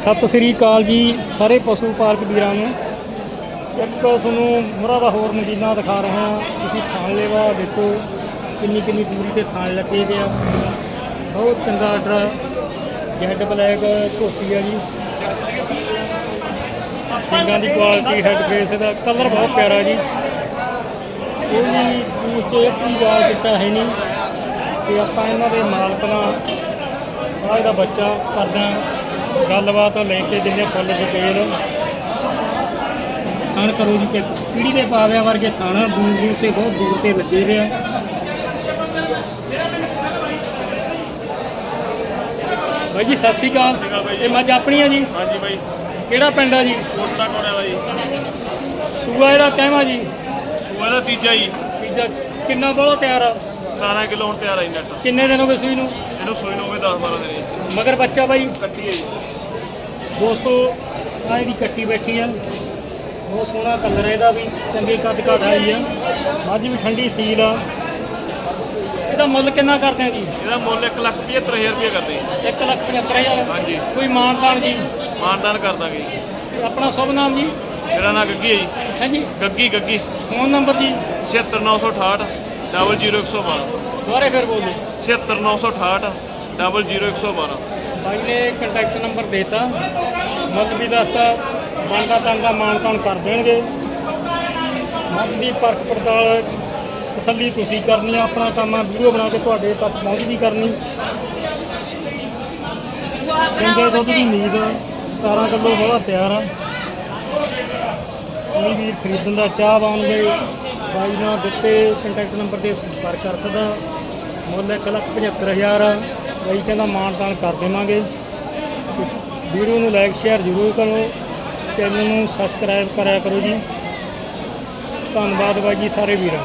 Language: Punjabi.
ਸਤਿ ਸ੍ਰੀ ਅਕਾਲ ਜੀ, ਸਾਰੇ ਪਸ਼ੂ ਪਾਲਕ ਵੀਰਾਂ ਨੂੰ। ਇੱਕ ਤੁਹਾਨੂੰ ਮੁਰਾ ਦਾ ਹੋਰ ਨਗੀਨਾ ਦਿਖਾ ਰਹੇ ਹਾਂ। ਤੁਸੀਂ ਥਾਣ ਲੈਵਾ, ਦੇਖੋ ਕਿੰਨੀ ਕਿੰਨੀ ਦੂਰੀ ਤੇ ਥਾਣ ਲੱਗੇ ਪਏ ਆ। ਬਹੁਤ ਚੰਗਾ ਆਰਡਰ ਜੈਡ ਬਲੈਕ, ਧੋਤੀ ਆ ਜੀ। ਸਿੰਘਾਂ ਦੀ ਕੁਆਲਿਟੀ ਹੈਡ ਫੇਸ ਦਾ ਕਲਰ ਬਹੁਤ ਪਿਆਰਾ ਜੀ। ਕੋਈ ਵੀ ਉੱਚੇ ਆਪਣੀ ਵਾਲ ਚਿੱਟਾ ਹੈ ਨਹੀਂ। ਤੇ ਆਪਾਂ ਇਹਨਾਂ ਦੇ ਮਾਲਕ ਨਾਲ, ਆਹ ਇਹਦਾ ਬੱਚਾ ਕਰਦਾ। ਗੱਲਬਾਤ ਲੈ ਕੇ ਦਿੰਦੇ ਫੁੱਲ ਡਿਟੇਲ ਥਣ ਕਰੋ ਜੀ ਚੈੱਕ ਪੀੜੀ ਦੇ ਪਾਵਿਆਂ ਵਰਗੇ ਥਣ ਦੂਰ ਦੂਰ ਤੇ ਬਹੁਤ ਦੂਰ ਤੇ ਲੱਗੇ ਆ। ਬਾਈ ਜੀ ਸਤਿ ਸ਼੍ਰੀ ਅਕਾਲ। ਇਹ ਮੱਝ ਆਪਣੀ ਆ ਜੀ? ਹਾਂਜੀ ਬਾਈ। ਕਿਹੜਾ ਪਿੰਡ ਆ ਜੀ? ਕੋਟਾ ਕੋਣੇ ਵਾਲਾ ਜੀ। ਸੂਆ ਇਹਦਾ ਕਹਿਵਾ ਜੀ? ਸੂਆ ਦਾ ਤੀਜਾ ਜੀ। ਤੀਜਾ। ਕਿੰਨਾ ਬੋਲੋ ਤਿਆਰ ਆ? 17 ਕਿਲੋ ਹੁਣ ਤਿਆਰ ਆਈ ਨੈਟ। ਕਿੰਨੇ ਦਿਨ ਹੋ ਗਏ ਸੂਈ ਨੂੰ? ਇਹਨੂੰ ਸੂਈ ਨੂੰ ਹੋ ਗਏ 10 12 ਦਿਨ ਮਗਰ ਬੱਚਾ ਬਾਈ? ਕੱਟੀ ਹੈ ਜੀ। ਦੋਸਤੋ ਆ ਇਹਦੀ ਕੱਟੀ ਬੈਠੀ ਆ ਬਹੁਤ ਸੋਹਣਾ ਕਲਰ ਹੈ ਇਹਦਾ ਵੀ ਚੰਗੇ ਕੱਦ ਕਾਠ ਆਈ ਆ। ਮੱਝ ਵੀ ਠੰਡੀ ਸੀਲ ਆ। ਇਹਦਾ ਮੁੱਲ ਕਿੰਨਾ ਕਰਦੇ ਆ ਜੀ? ਇਹਦਾ ਮੁੱਲ 1 ਲੱਖ 75000 ਰੁਪਏ ਕਰਦੇ ਜੀ। 1 ਲੱਖ 75000 ਹਾਂਜੀ। ਕੋਈ ਮਾਨਤਾਨ ਜੀ? ਮਾਨਦਾਨ ਕਰ ਦਾਂਗੇ ਤੇ ਆਪਣਾ ਸ਼ੁਭ ਨਾਮ ਜੀ? ਮੇਰਾ ਨਾਮ ਗੱਗੀ ਹੈ ਜੀ? ਹਾਂਜੀ ਗੱਗੀ ਗੱਗੀ। ਫੋਨ ਨੰਬਰ ਜੀ? 76968 00112 ਦੁਬਾਰੇ ਫਿਰ ਬੋਲ। ਦਿਓ 76968 00112 ਭਾਈ ਨੇ ਕੰਟੈਕਟ ਨੰਬਰ ਦੇਤਾ ਮੁੱਲ ਵੀ ਦੱਸਤਾ ਬਣਦਾ ਤੰਗਾ ਮਾਨਤਾਨ ਕਰ ਦੇਣਗੇ ਮੱਝ ਪਰਖ ਪੜਤਾਲ ਤਸੱਲੀ ਤੁਸੀਂ ਕਰਨੀ ਆ ਆਪਣਾ ਕੰਮ ਆ ਵੀਡੀਓ ਬਣਾ ਕੇ ਤੁਹਾਡੇ ਤੱਕ ਪਹੁੰਚਦੀ ਕਰਨੀ ਚੰਗੇ ਦੁੱਧ ਦੀ ਉਮੀਦ 17 ਕਿਲੋ ਬੋਲਾ ਤਿਆਰ ਆ ਕੋਈ ਵੀ ਖਰੀਦਣ ਦਾ ਚਾਹਵਾਨ ਗਏ ਬਾਈ ਨਾਲ ਦਿੱਤੇ ਕੰਟੈਕਟ ਨੰਬਰ ਤੇ ਸੰਪਰਕ ਕਰ ਸਕਦਾ ਮੁੱਲ ਇੱਕ ਲੱਖ 75000 ਆ ਬਾਈ ਕਹਿੰਦਾ ਮਾਣ ਤਾਣ ਕਰ ਦੇਵਾਂਗੇ। ਵੀਡੀਓ ਨੂੰ ਲਾਈਕ ਸ਼ੇਅਰ ਜ਼ਰੂਰ ਕਰੋ। ਚੈਨਲ ਨੂੰ ਸਬਸਕ੍ਰਾਈਬ ਕਰਿਆ ਕਰੋ ਜੀ। ਧੰਨਵਾਦ ਬਾਈ ਜੀ ਸਾਰੇ ਵੀਰਾਂ